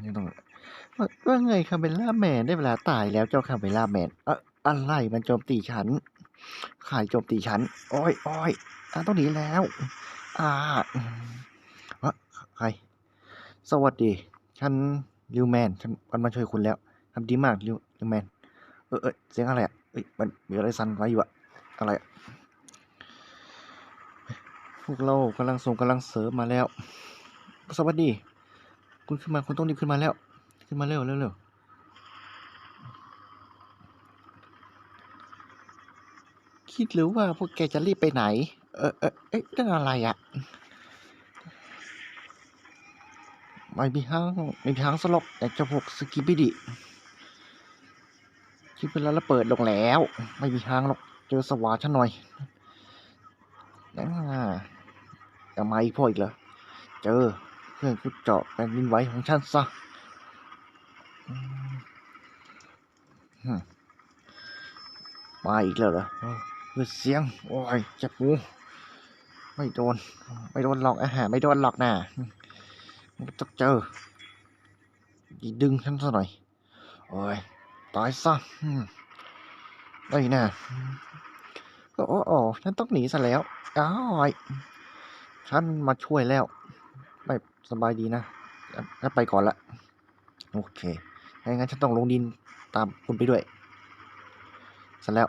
ไม่ต้องว่าไงคาเมล่าแมนได้เวลาตายแล้วเจ้าคาเมล่าแมนเอะอะไรมันโจมตีฉันใครโจมตีฉันโอ้ยโอ้ยอะต้องหนีแล้ว อ่าอืมเอะใครสวัสดี ฉันลิวแมน ฉันมันมาช่วยคุณแล้วทำดีมากลิวลิวแมน เออเออเสียงอะไรอะเอ้ยมันมีอะไรสั่นไว้อยู่อะอะไรอะพวกเรากำลังส่งกำลังเสริมมาแล้ว สวัสดี คุณขึ้นมาคุณต้องรีบขึ้นมาแล้ว ขึ้นมาเร็วเร็วเร็วคิดหรือว่าพวกแกจะรีบไปไหน เออเออเอ๊ะเรื่องอะไรอะไม่มีทางไม่มีทางสลบแต่เจะพวกสกิบิดิคิดเป็นแล้วเปิดลงแล้ว ไม่มีทางหรอกเจอสวาฉันหน่อยอ่าจะมาอีกพวกอีกเหรอ เจอ เครื่อขุดเจาะแผ่นดินไหวของฉันซะมาอีกแล้วเหรอโอ้เปิดเสียง โอ้ยจ็บหูไม่โดน ไม่โดนหรอกอาหารไม่โดนหรอกนะมันก็ต้องเจออีดึงฉันซะหน่อย โอ้ย ตายซะได้นะโอ้โอ้โอ้ฉันต้องหนีซะแล้วอ้ายฉันมาช่วยแล้ว ไปสบายดีนะงั้นไปก่อนละ โอเคงั้นฉันต้องลงดินตามคุณไปด้วยเสร็จแล้ว